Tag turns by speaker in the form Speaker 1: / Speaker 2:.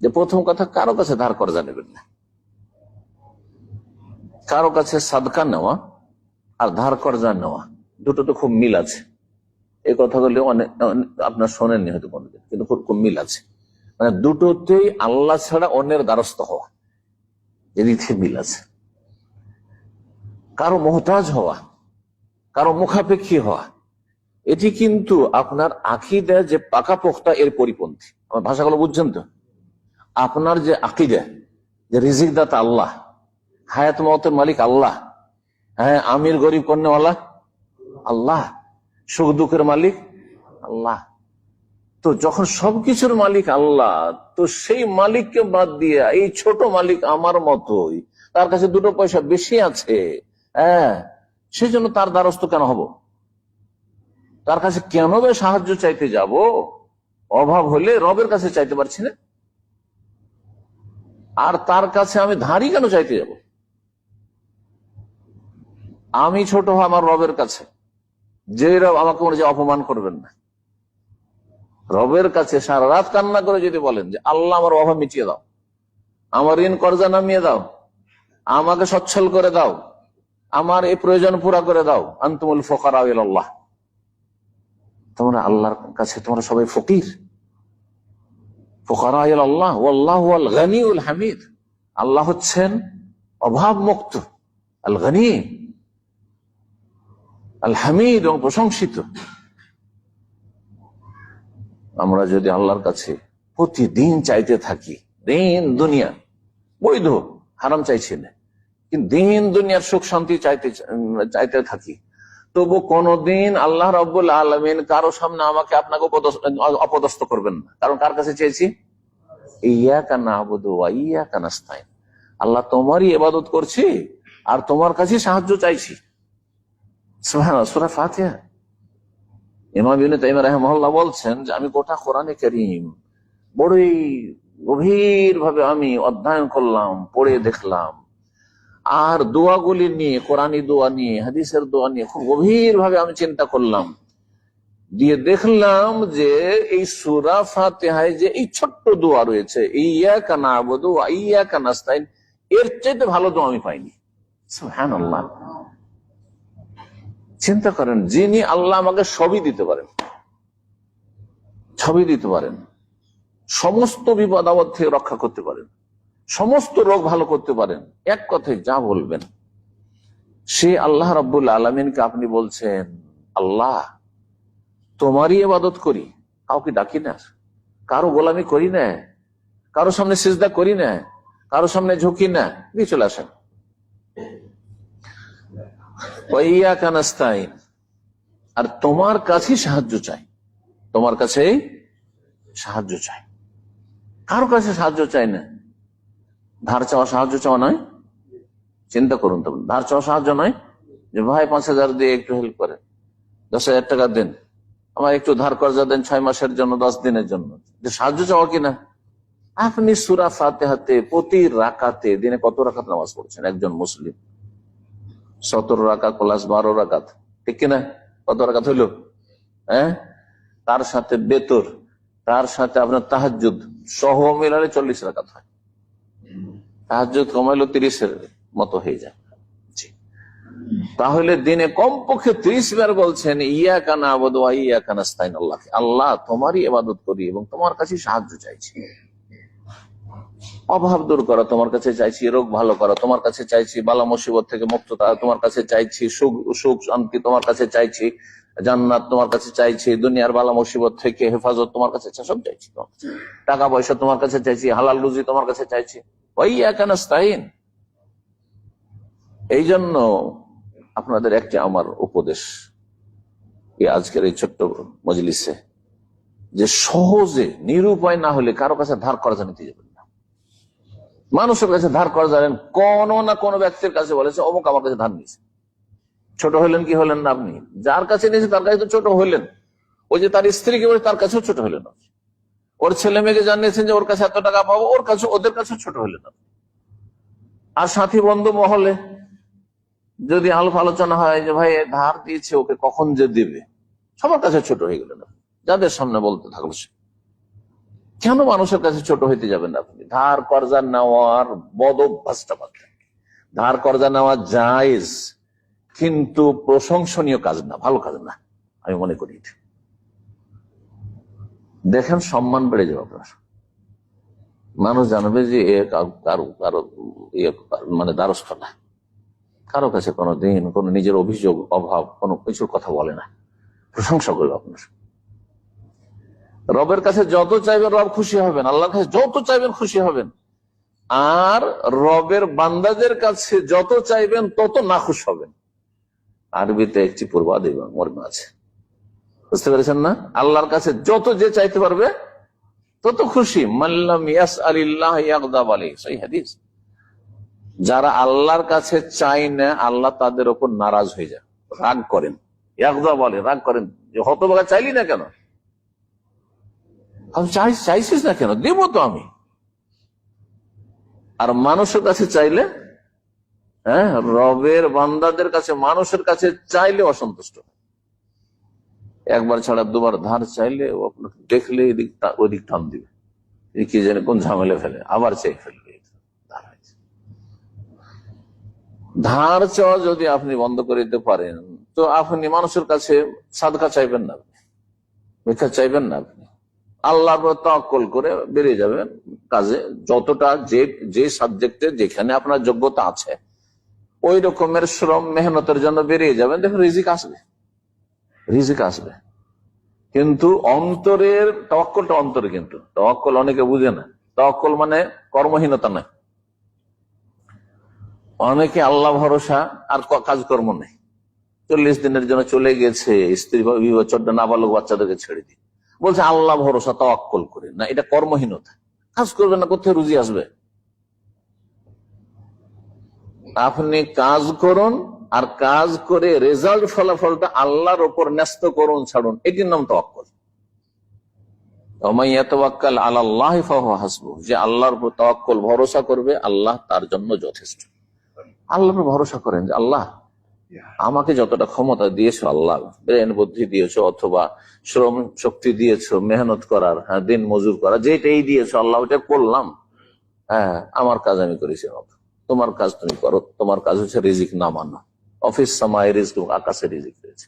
Speaker 1: যে প্রথম কথা কারও কাছে ধার কর্জা নেবেন না। কারও কাছে সাদকা নেওয়া আর ধার কর্জা নেওয়া, দুটো তো খুব মিল আছে। এই কথাগুলি অনেক আপনার শোনেননি হয়তো কোনোদিন, কিন্তু খুব খুব মিল আছে। মানে দুটোতেই আল্লাহ ছাড়া অন্যের দ্বারস্থ হওয়া এদিক মিল আছে। কারও মোহতাজ হওয়া, কারও মুখাপেক্ষী হওয়া, এটি কিন্তু আপনার আকিদা যে পাকা পোক্তা এর পরিপন্থী। আমার ভাষাগুলো বুঝছেন তো? আপনার যে আকিদা, যে রিজিক দাতা আল্লাহ, হায়াত মতের মালিক আল্লাহ হ্যাঁ আমির গরিব কন্যাওয়ালা আল্লাহ, সুখ দুঃখের মালিক আল্লাহ। তো যখন সবকিছুর মালিক আল্লাহ, তো সেই মালিককে বাদ দিয়ে এই ছোট মালিক আমার মতোই, তার কাছে দুটো পয়সা বেশি আছে হ্যাঁ সেই জন্য তার দ্বারস্থ কেন হব? তার কাছে কেন সাহায্য চাইতে যাব? অভাব হলে রবের কাছে চাইতে পারছি না। আর তার কাছে আমি ধারই কেন চাইতে যাব? আমি ছোট আমার রবের কাছে। যে রব আমাকে মনে হয় অপমান করবেন না। রবের কাছে সারা রাত কান্না করে যদি বলেন যে, আল্লাহ, আমার অভাব মিটিয়ে দাও। আমার ঋণ কর্জা নামিয়ে দাও। আমাকে সচ্ছল করে দাও। আমার এই প্রয়োজন পুরা করে দাও। আন্তমুল ফকার আল্লাহ তোমরা আল্লাহর কাছে তোমরা সবাই ফকির। ফকারা আল্লাহ আল্লাহ আল গানিউল হামিদ। আল্লাহ হচ্ছেন অভাব মুক্ত আল গানি আল হামিদ এবং প্রশংসিত। আমরা যদি আল্লাহর কাছে প্রতিদিন চাইতে থাকি দিন দুনিয়া বৈধ হারাম চাইছি না। কিন্তু দিন দুনিয়ার সুখ শান্তি চাইতে চাইতে থাকি তবু কোনদিন আল্লাহ রব্বুল আলমিন কারও সামনে আমাকে আপনাকে অপদস্থ করবেন না। কারণ কার কাছে চেয়েছি? ইয়া কানা আবুদু ইয়া কানাস্তাইন আল্লাহ তোমারই এবাদত করছি আর তোমার কাছে সাহায্য চাইছি। বলছেন যে, আমি গোটা কোরআনে করিম বড়ই গভীর ভাবে আমি অধ্যয়ন করলাম, পড়ে দেখলাম। আর দোয়াগুলি নিয়ে কোরআনী দোয়া নিয়ে, হাদিসের দোয়া নিয়ে খুব গভীর ভাবে আমি চিন্তা করলাম। দিয়ে দেখলাম যে এই সুরা ফাতেহায় যে এই ছোট্ট দোয়া রয়েছে ইয়া কানা আবদু ইয়া কানাস্তাইন এর চাইতে ভালো দোয়া আমি পাইনি। সুবহানাল্লাহ। চিন্তা করেন, যিনি আল্লাহ আমাকে সবই দিতে পারেন সবই দিতে পারেন, সমস্ত বিপদ আপদ থেকে রক্ষা করতে পারেন। সমস্ত রোগ ভালো করতে পারেন। এক কথায় যা বলবেন। সে আল্লাহ রব্বুল আলমিনকে আপনি বলছেন, আল্লাহ, তোমারই এবাদত করি। কাউকে ডাকি না। কারও গোলামি করি না। কারও সামনে সিজদা করি না। কারও সামনে ঝুঁকি না। দিয়ে চলে আসেন। আর তোমার কাছে সাহায্য চাই। তোমার কাছে সাহায্য চাই। কারও কাছে সাহায্য চাই না। ধার চাওয়া সাহায্য চাওয়া নয়? চিন্তা করুন তখন ধার চাওয়া সাহায্য নয় যে, ভাই, পাঁচ হাজার দিয়ে একটু হেল্প করে। দশ হাজার টাকা দেন। আমার একটু ধার কর্জা দেন ছয় মাসের জন্য, দশ দিনের জন্য। সাহায্য চাওয়া কিনা? আপনি সুরা ফাতে হাতে প্রতি রাকাতে, দিনে কত রাকাত নামাজ পড়ছেন? একজন মুসলিম। সতেরো রাকাত প্লাস বারো রাকাত। ঠিক কিনা? কত রাকাত হইল? হ্যাঁ? তার সাথে বেতর, তার সাথে আপনার তাহাজুদ সহ মিলালে চল্লিশ রাকাত হয়। তাহাজুদ কমাইলো তিরিশের মতো হয়ে যায়। তাহলে দিনে কমপক্ষে ত্রিশ বার বলছেন ইয়া কানা আবদ ইয়া কানাস্তাইন আল্লাহকে। আল্লাহ তোমারই ইবাদত করি এবং তোমার কাছে সাহায্য চাইছি। অভাব দূর করা তোমার কাছে চাইছি, রোগ ভালো করা তোমার কাছে চাইছি, বালা মুসিবত থেকে মুক্ততা তোমার কাছে চাইছি, সুখ সুখ শান্তি তোমার কাছে চাইছি জান্নাত তোমার কাছে চাইছি, দুনিয়ার বালা মুসিবত থেকে হেফাজত তোমার কাছে সব চাইছি টাকা পয়সা তোমার কাছে চাইছি, হালাল রুজি তোমার কাছে চাইছি। ওই একানাস্তাইন এই জন্য আপনাদের একটি আমার উপদেশ আজকের এই ছোট্ট মজলিসে, যে সহজে, নিরুপায় না হলে কারও কাছে ধার করা নিতে যাবেন না মানুষের কাছে ধার করা যাবেন কোন না কোনো ব্যক্তির কাছে বলেছে, অমুক আমার কাছে ধার নিয়েছে। ছোট হলেন কি হলেন না আপনি? যার কাছে নিয়েছে তার কাছে তো ছোট হলেন ওই যে তার স্ত্রীকে বলে তার কাছেও ছোট হলেন ওর ছেলে মেয়েকে জানিয়েছেন যে ওর কাছে এত টাকা পাবো, ওর কাছে, ওদের কাছে ছোট হলেন আর সাথী বন্ধু মহলে যদি আলোপ আলোচনা হয় যে ভাই ধার দিয়েছে, ওকে কখন যে দেবে? সবার কাছে ছোট হয়ে গেলেন। যাদের সামনে বলতে থাকল সে। কেন মানুষের কাছে ছোট হইতে যাবেন আপনি? ধার, কর্জা নেওয়ার বদ অভ্যাসটা ধার, কর্জা নেওয়া জায়েজ। কিন্তু প্রশংসনীয় কাজ না, ভালো কাজ না, আমি মনে করি। দেখেন সম্মান বেড়ে যাবে আপনার। মানুষ জানবে যে এ কারও কারও ইয়ে মানে দ্বারস্থ না। কারও কাছে কোনো দিন কোনো নিজের অভিযোগ, অভাব, কোনো কিছুর কথা বলে না। প্রশংসা করবে আপনার। রবের কাছে যত চাইবেন রব খুশি হবেন, আল্লাহর কাছে যত চাইবেন খুশি হবেন। আর রবের বান্দাদের কাছে যত চাইবেন তত নাখুশ হবেন। আরবিতে একটি পূর্বাদ এবং মর্ম আছে। বুঝতে পেরেছেন না? আল্লাহর কাছে যত যে চাইতে পারবে, তত খুশি। আলিল্লাহ হাদিস। যারা আল্লাহর কাছে চাই না, আল্লাহ তাদের ওপর নারাজ হয়ে যায়। রাগ করেন। ইয়াকদাব আলী রাগ করেন। যে হতবাগা চাইলি না কেন? আমি চাই, চাইছিস না কেন? দেবো তো আমি। আর মানুষের কাছে চাইলে হ্যাঁ রবের বান্দাদের কাছে, মানুষের কাছে চাইলে অসন্তুষ্ট। একবার ছাড়া দুবার ধার চাইলে আপনাকে দেখলে ওদিক টান দিবে। কি জানে কোন ঝামেলা ফেলে, আবার চাই ফেলবে। ধার চাওয়া যদি আপনি বন্ধ করে দিতে পারেন, তো আপনি মানুষের কাছে সাদকা চাইবেন না আপনি। চাইবেন না আপনি। আল্লাহর উপর তকল করে বেরিয়ে যাবেন কাজে, যতটা যে যে সাবজেক্টে যেখানে আপনার যোগ্যতা আছে। ওই রকমের শ্রম, মেহনতের জন্য বেরিয়ে যাবেন। দেখুন, রিজিক আসবে। রিজিক আসবে। কিন্তু অন্তরের তওয়াক্কলটা অন্তরে কিন্তু। তওয়াক্কল অনেকে বুঝে না। তওয়াক্কল মানে কর্মহীনতা নয়। অনেকে আল্লাহ ভরসা আর কাজকর্ম নেই। চল্লিশ দিনের জন্য চলে গেছে, স্ত্রী বিবচ্ছরটা নাবালক বাচ্চাদেরকে ছেড়ে দিয়ে বলছে, আল্লাহ ভরসা, তওয়াক্কল করে। না, এটা কর্মহীনতা। কাজ করবে না, কোথায় রুজি আসবে? আপনি কাজ করুন আর কাজ করে রেজাল্ট ফলাফলটা আল্লাহর ওপর ন্যস্ত করুন, ছাড়ুন। এটির নাম তওয়াক্কল। যে আল্লাহর উপর তওয়াক্কল, ভরসা করবে, আল্লাহ তার জন্য যথেষ্ট। আল্লাহর ভরসা করেন যে, আল্লাহ, আমাকে যতটা ক্ষমতা দিয়েছ, আল্লাহ, ব্রেন বুদ্ধি দিয়েছ, অথবা শ্রম শক্তি দিয়েছ, মেহনত করার হ্যাঁ দিন মজুর করা যেটাই দিয়েছ, আল্লাহ ওটা করলাম। হ্যাঁ আমার কাজ আমি করেছি। তোমার কাজ তুমি করো, তোমার কাজ হচ্ছে রিজিক নামানো অফিস সামায় রিজিক আকাশে রিজিক রয়েছে।